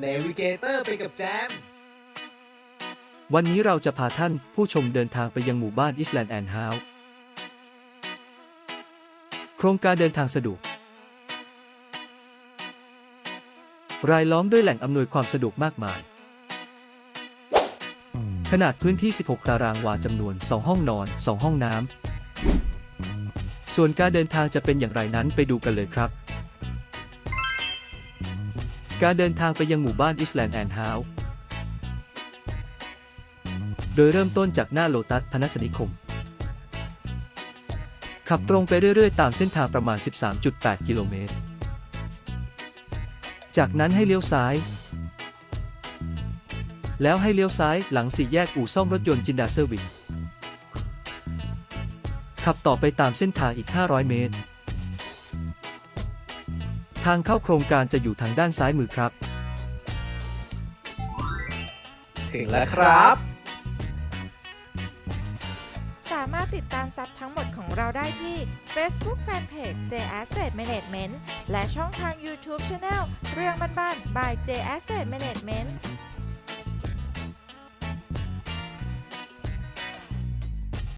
เนวิเกเตอร์ไปกับแจม วันนี้เราจะพาท่านผู้ชมเดินทางไปยังหมู่บ้านอิสแลนด์แอนด์ฮาวโครงการเดินทางสะดวก รายล้อมด้วยแหล่งอำนวยความสะดวกมากมาย ขนาดพื้นที่ 16 ตารางวาจำนวน 2 ห้องนอน 2 ห้องน้ำ ส่วนการเดินทางจะเป็นอย่างไรนั้นไปดูกันเลยครับ การเดินทางไปยังหมู่บ้านอิสแลนด์แอนด์ฮาวโดยเริ่มต้นจากหน้าโลตัสพนัสนิคม ขับตรงไปเรื่อย ๆ ตามเส้นทางประมาณ 13.8 กิโลเมตร จากนั้นให้เลี้ยวซ้าย แล้วให้เลี้ยวซ้ายหลังสี่แยกอู่ซ่อมรถยนต์จินดาเซอร์วิสขับต่อไปตามเส้นทางอีก 500 เมตร ทางเข้าโครงการจะอยู่ทางด้านซ้ายมือครับ ถึงแล้วครับ สามารถติดตามซับทั้งหมดของเราได้ที่ Facebook Fanpage J Asset Management และช่องทาง YouTube Channel เรื่องบ้านๆ by J Asset Management